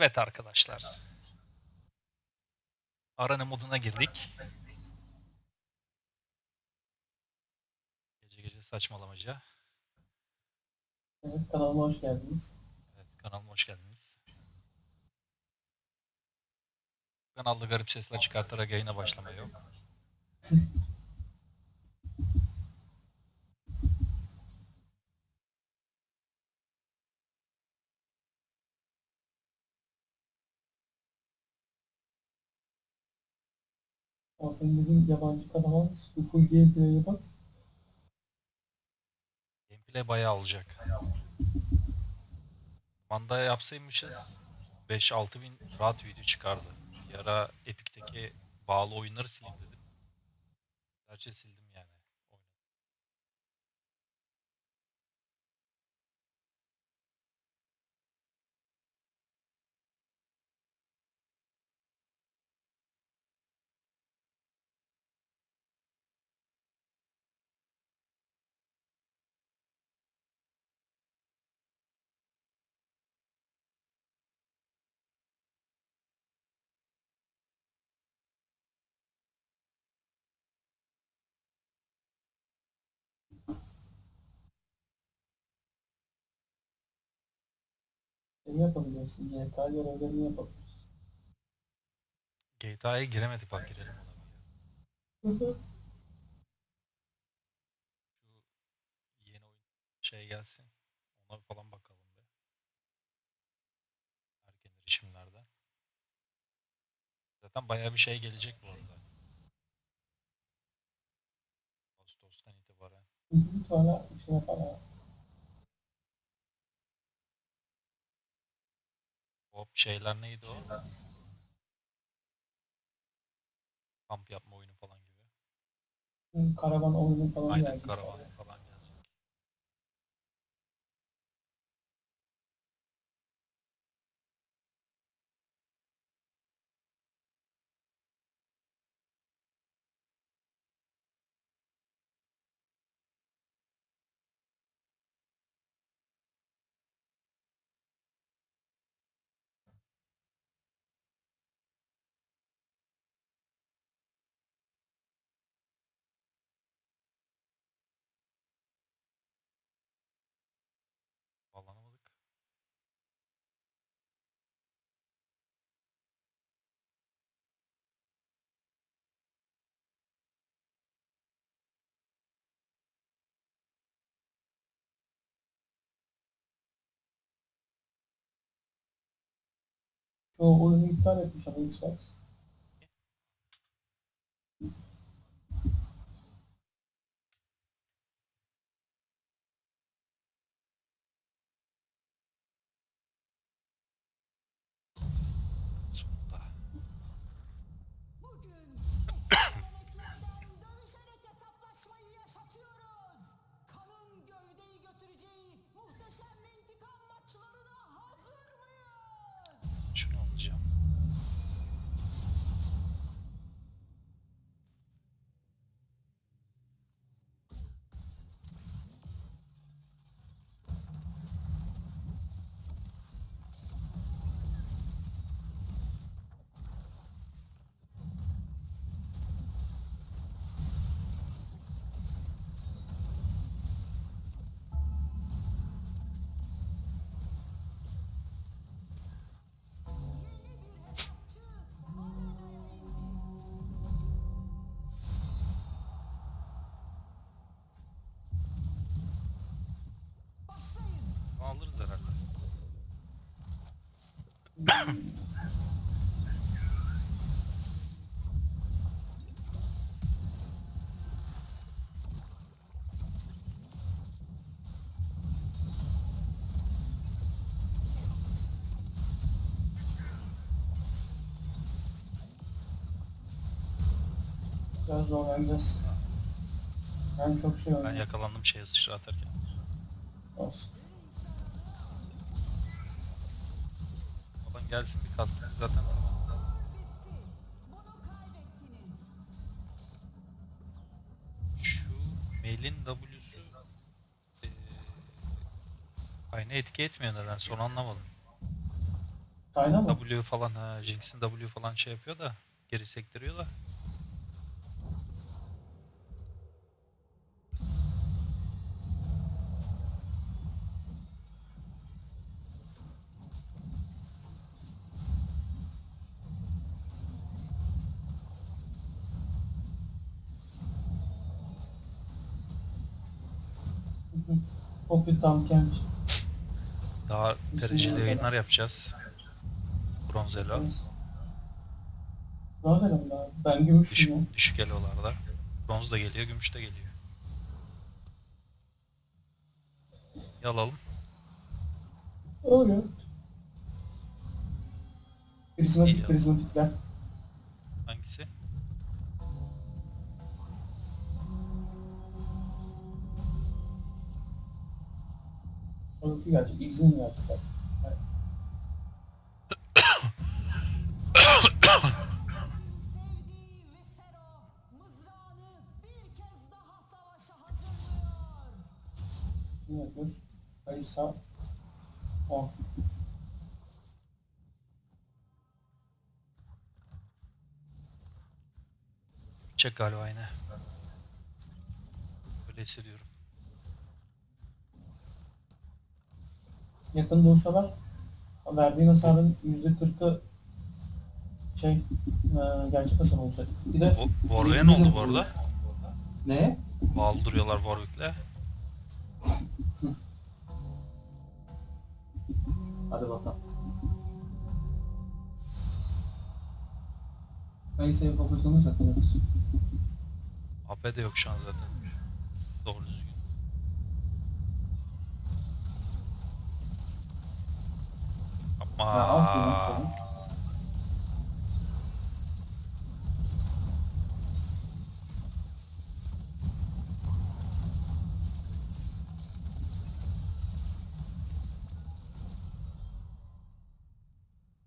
Evet arkadaşlar. Arana moduna girdik. Gece gece saçmalamaca. Evet kanalıma hoş geldiniz. Evet kanalıma hoş geldiniz. Kanalda garip sesler çıkartarak yayına başlama yok. Aslında bizim yabancı kanal Uful Gameplay'e bak. Gameplay bayağı olacak. Manda yapsaymışız 5-6 bin rahat video çıkardı. Bir ara Epic'teki bağlı oyunları sileyim dedim. Gerçi sildim Şey yapabiliyorsun. YK görevlerini yapabiliyorsun. GTA'ya giremedik bak girelim ona. Hı hı. Şu yeni oyun şey gelsin. Ona falan bakalım be. Erken erişimlerde. Zaten bayağı bir şey gelecek bu arada. Ağustos'tan itibaren. Hı hı. Sonra şey yapar O şeyler neydi o? Kamp yapma oyunu falan gibi. Karavan oyunu falan Aynen geldi. karavan Eurovital et puis faire une source. Biraz zorlanacağız. Ben çok şey Ben yakalandım şeye sıçra atarken. Olsun. Gelsin bir kastım zaten. Şu mailin W'su eee aynı etki etmiyor neden sonra anlamadım. Tayna mı? W falan ha Jinx'in W falan şey yapıyor da geri sektiriyor da. Poppy tam gelmiş. Daha dereceli yayınlar yapacağız. Bronzelo. Bronz elim daha. Ben gümüşüm Düşük, ya. düşük elolarda. Bronz da geliyor, gümüş de geliyor. Bir alalım. Oluyor. Prismatik, Orası gelecek. Daha savaşa hazırlıyor. Ne yapıyoruz? Kayısa 10. Çek galiba yine. Öyle hissediyorum. Yakın dursalar verdiğin hasarın %40'ı şey e, gerçek hasar olacak. Bir de Wo- Warwick'e ne oldu bu arada? ne? Bağlı duruyorlar Warwick'le. Hadi bakalım. Kayısı'ya fokuslanırsak yapacağız. AP de yok şu an zaten. Ama Ya al şunu şunu.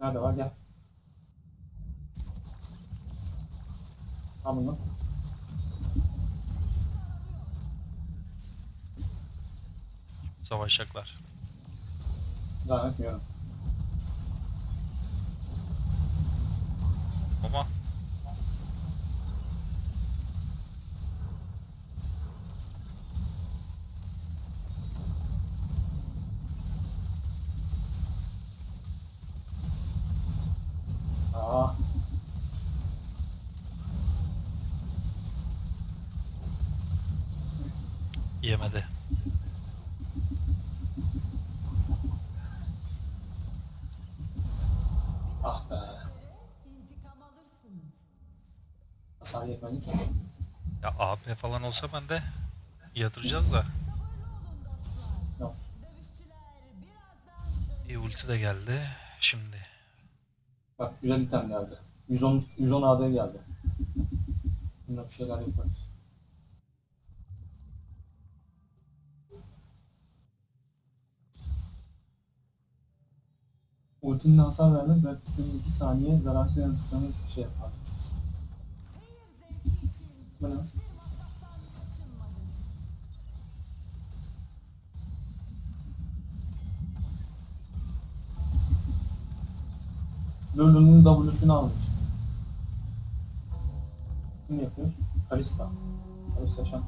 Nerede var gel. Al bunu. savaşacaklar. Zannetmiyorum. Ama Aa. yemedi. Ah be. Hasar yetmedi ki. Ya AP falan olsa ben de yatıracağız da. Yok. Bir ulti de geldi. Şimdi. Bak güzel item geldi. 110 110 AD geldi. Bunda bir şeyler yaparız. Ultinin hasar vermek rakibin 2 saniye zararsız yanıtlarını şey yapar. Bu ne? Lulu'nun W'sünü almış. Kim yapıyor? Kalista. Kalista Şan.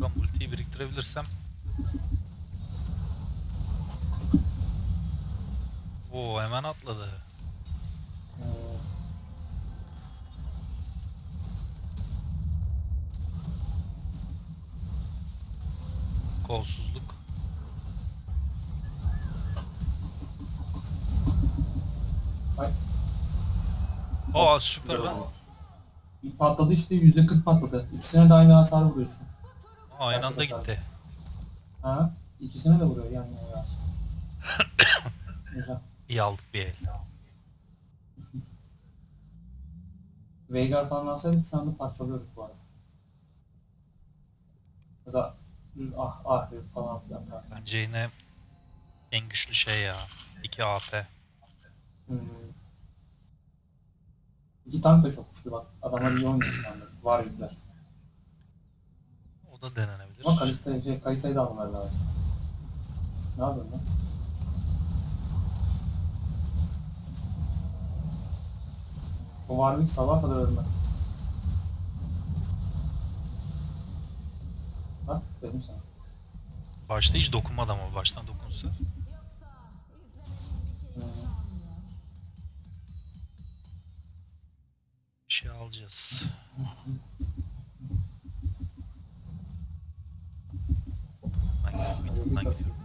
Ben ultiyi biriktirebilirsem. Oo hemen atladı. Kolsuzluk. ay, Aa süper lan. patladı işte %40 patladı. İkisine de aynı hasar vuruyorsun. Aynı anda gitti. Ha? İkisine de vuruyor yan yana ya. Güzel. İyi aldık bir el. Veigar falan alsaydık şu anda parçalıyorduk bu arada. Ya da ah ah falan filan. Bence yine en güçlü şey ya. 2 AP. Hmm. İki tank da çok güçlü bak. Adamlar iyi oynuyor şu anda. Var yükler. O da denenebilir. Ama Kalista, şey, Kalisa'yı da almalar lazım. Ne yapıyorsun lan? O Warwick sabah kadar ölmez. Dedim sana. Başta hiç dokunmadı ama baştan dokunsa. İzlemenin bir şey alacağız. Ben gidiyorum.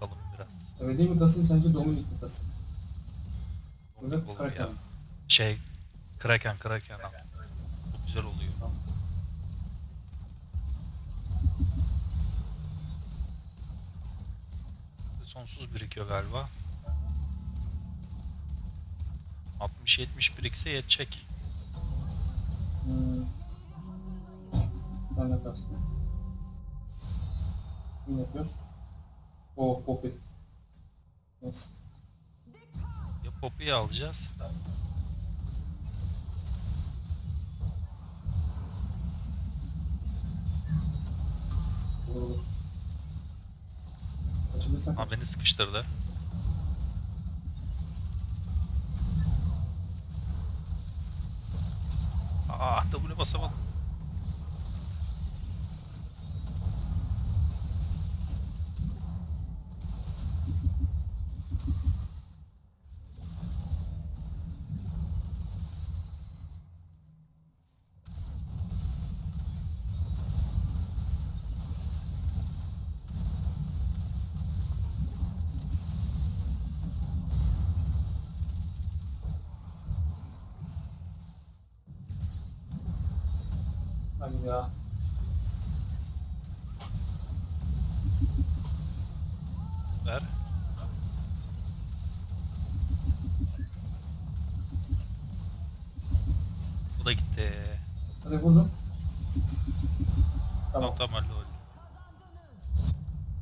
Bakalım biraz. Öyle değil mi Kasım sence Dominik mi Kasım? Burada Olur ya. Kraken. Şey, Kraken, Kraken. Çok güzel oluyor. Tamam. Sonsuz birikiyor galiba. 60-70 birikse yetecek. Hmm. Ben de Kasım. Ne yapıyoruz? Oh Poppy. Neyse. Ya Poppy'yi alacağız. Olur Açılırsak Ha beni sıkıştırdı. Ah W basamadım. Hadi ya. Ver. Bu da gitti. Hadi vurdum. Tamam Tamam. tamam halloldu.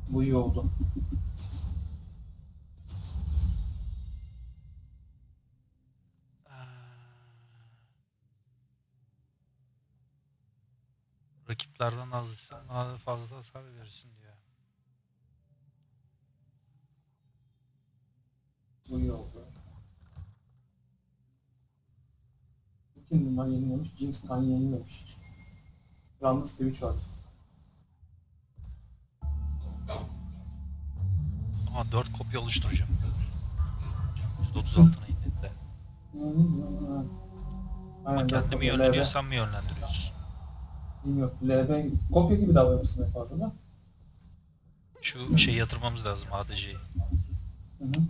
Bu iyi oldu. Rakiplerden az fazla hasar verirsin diyor. 2 yılından yayınlamış, James Gunn yayınlamış. Yalnız Twitch var. Aha 4 kopya oluşturacağım. 136'na indi de. Ama kendimi yönlendiriyor, sen mi yönlendiriyorsun? Bilmiyorum. LB kopya gibi davranıyorsun en fazla da. Şu şeyi yatırmamız lazım ADC'yi. Hı hı.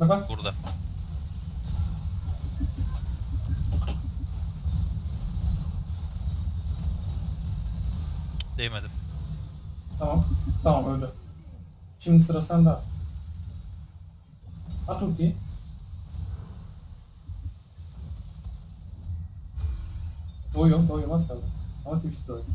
Bak. Burada. Değmedim. Tamam. Tamam öldü. Şimdi sıra sende. At ultiyi. Doyuyorum, doyuyorum az kaldı. Ama Twitch doyuyor.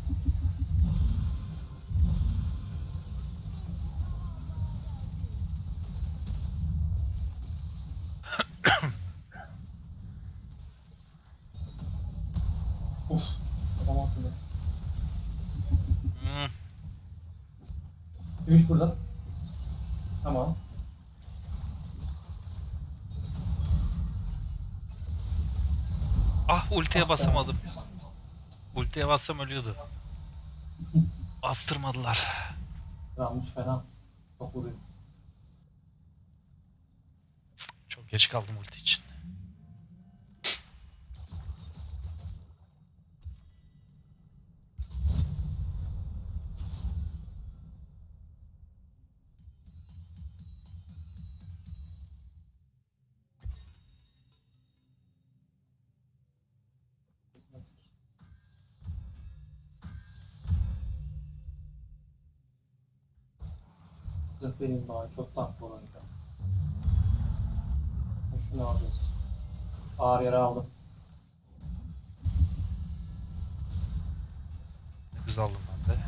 Ultiye Ah basamadım. Ultiye bassam ölüyordu. Bastırmadılar. Yanlış fena. Çok vuruyor. Çok geç kaldım ulti için. daha çok tatlı olacak. Şunu alacağız. Ağır yere aldım. Kız aldım ben de.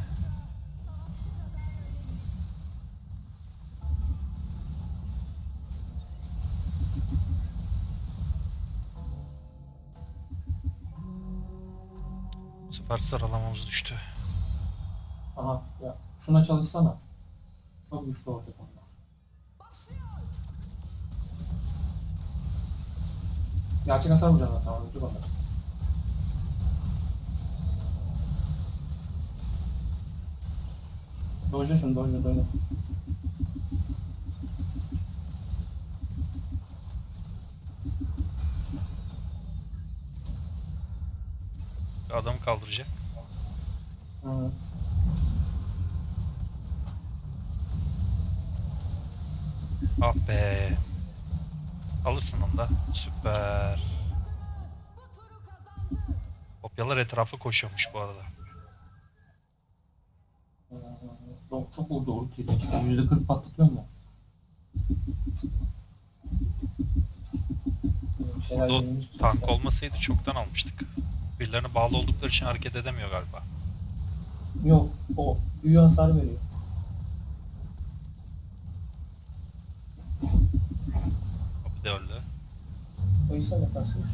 Bu sefer sıralamamız düştü. Aha ya şuna çalışsana. Çok güçlü olacak onun. Onlar. Gerçek hasar vuracaksın zaten ölecek onlar. Dojla şunu dojla dojla. Adam kaldıracak. Hı. Ah be. Alırsın onu da. Süper. Kopyalar etrafı koşuyormuş bu arada. Çok çok oldu ultiyle. Yüzde kırk patlatıyor mu? Burada o tank olmasaydı çoktan almıştık. Birilerine bağlı oldukları için hareket edemiyor galiba. Yok o büyü hasar veriyor. Kapı da öldü. O yüzden de kasmış.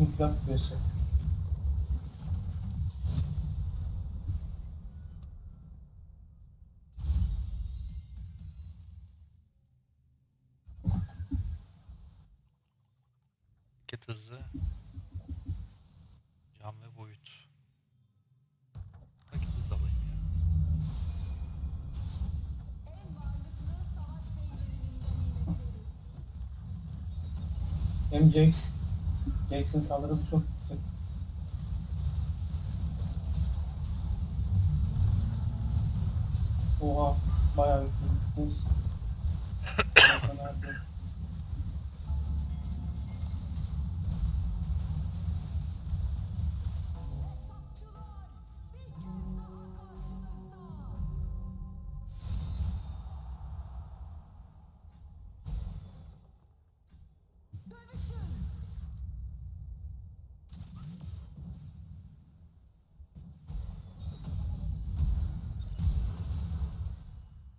İnfilak küresi. Hareket hızı. Can ve boyut. Hem Jax, Jax'in saldırısı çok yüksek. Oha, bayağı yüksek.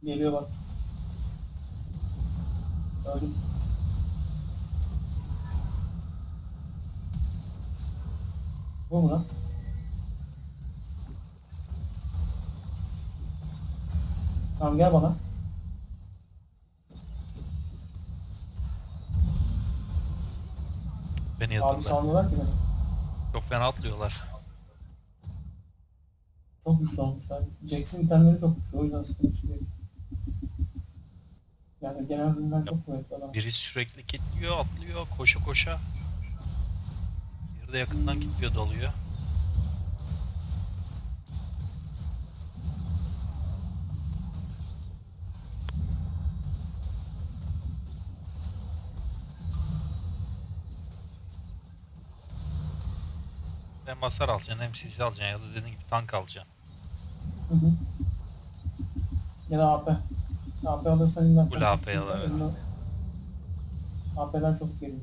Geliyor bak. Öldüm. Bu mu lan? Tamam gel bana. Beni Abi yatırdı. salmıyorlar ki beni. Çok fena atlıyorlar. Çok güçlü olmuşlar. Jackson itemleri çok güçlü. O yüzden sıkıntı çıkıyor. Yani genel ürünler çok kuvvetli adam. Biri sürekli kilitliyor, atlıyor, koşa koşa. De yakından kilitliyor, dalıyor. Hem hasar alacaksın hem CC alacaksın ya da dediğin gibi tank alacaksın. Hı hı. Ya da AP. AP alırsan illa Full AP alır, evet. AP'ler çok geri.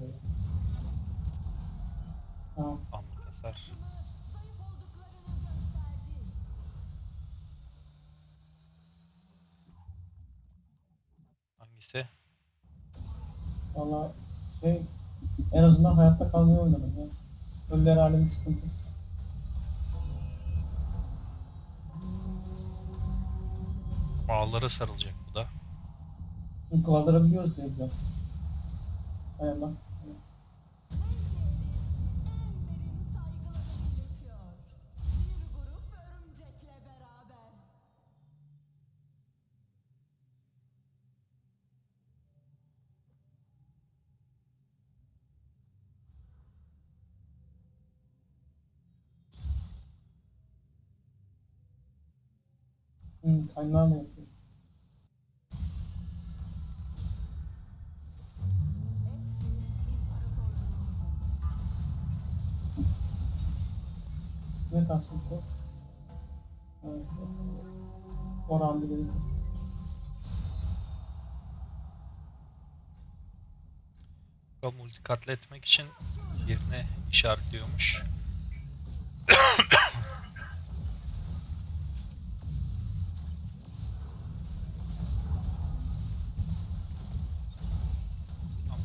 Tamam. Olduklarını gösterdi. Hangisi? Valla şey en azından hayatta kalmayı oynadım ya. Ölüler alemi sıkıntı. Ağlara sarılacak bu da. Kaldırabiliyoruz diye biliyorum. Aynen bak. En derin saygılarını Kastım bu? Evet. Oran Bakalım multi katletmek için birini işaretliyormuş.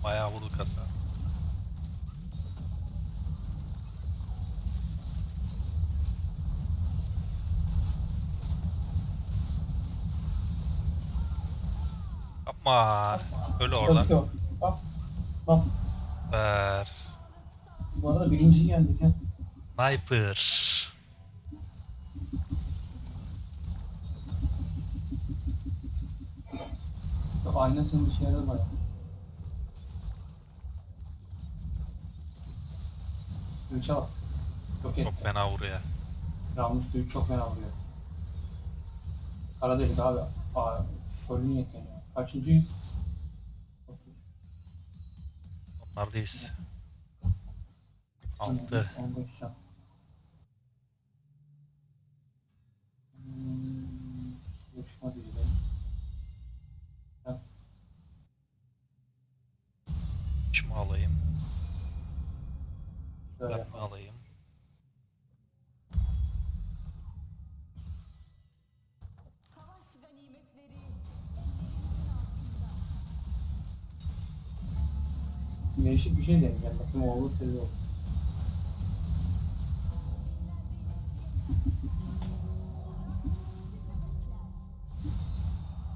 Bayağı vurduk hasar. Yapma. Öyle oradan. Yok yok. Bak. Bak. Ver. Bu arada birinciyi yendik ha. Sniper. Yok, Aynen senin işe yaradı baya. Üçe bak. Çok iyi. Çok fena vuruyor. Ramus Büyük çok fena vuruyor. Kara delik abi. Aa, Solün yeteneği. Kaçıncıyız? Onlardayız. 6. 15 can. Hmm, Uçma değil. Şunu alayım. Böyle. Mi alayım? Bir şey deneyeceğim. Bakayım o olur tabii olur.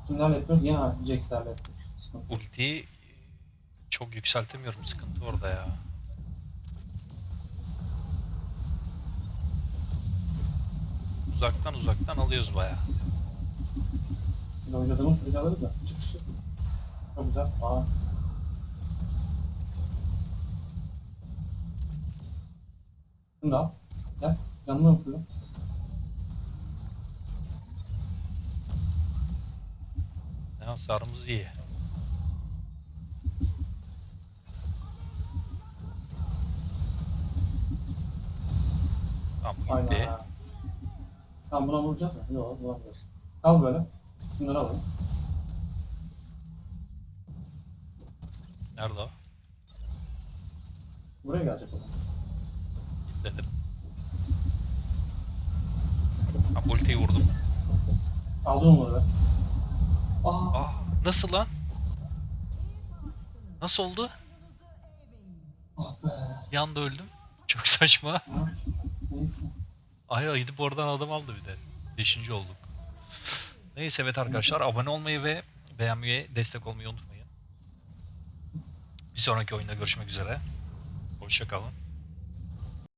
Kimlerle yapıyoruz? Yine Jax'lerle yapıyoruz. Sıkıntı yok. Ultiyi çok yükseltemiyorum. Sıkıntı orada ya. Uzaktan uzaktan alıyoruz baya. Oynadığımız sürece alırız da. Çık çık. Çok güzel. Aa. Bunu da al. Gel. Yanına okuyorum. Ne hasarımız iyi. Tamam gitti. Aynen. Tamam buna vuracağız mı? Yok vuramıyoruz. Al böyle. Şunları alalım. Nerede o? Buraya gelecek o zaman. İzledim. Ha, ultiyi vurdum. Aldın onları. Aa. Aa, nasıl lan? Nasıl oldu? Ah be. Bir anda öldüm. Çok saçma. Neyse. Ay gidip oradan adam aldı bir de. Beşinci olduk. Neyse evet arkadaşlar abone olmayı ve beğenmeyi, destek olmayı unutmayın. Bir sonraki oyunda görüşmek üzere. Hoşçakalın.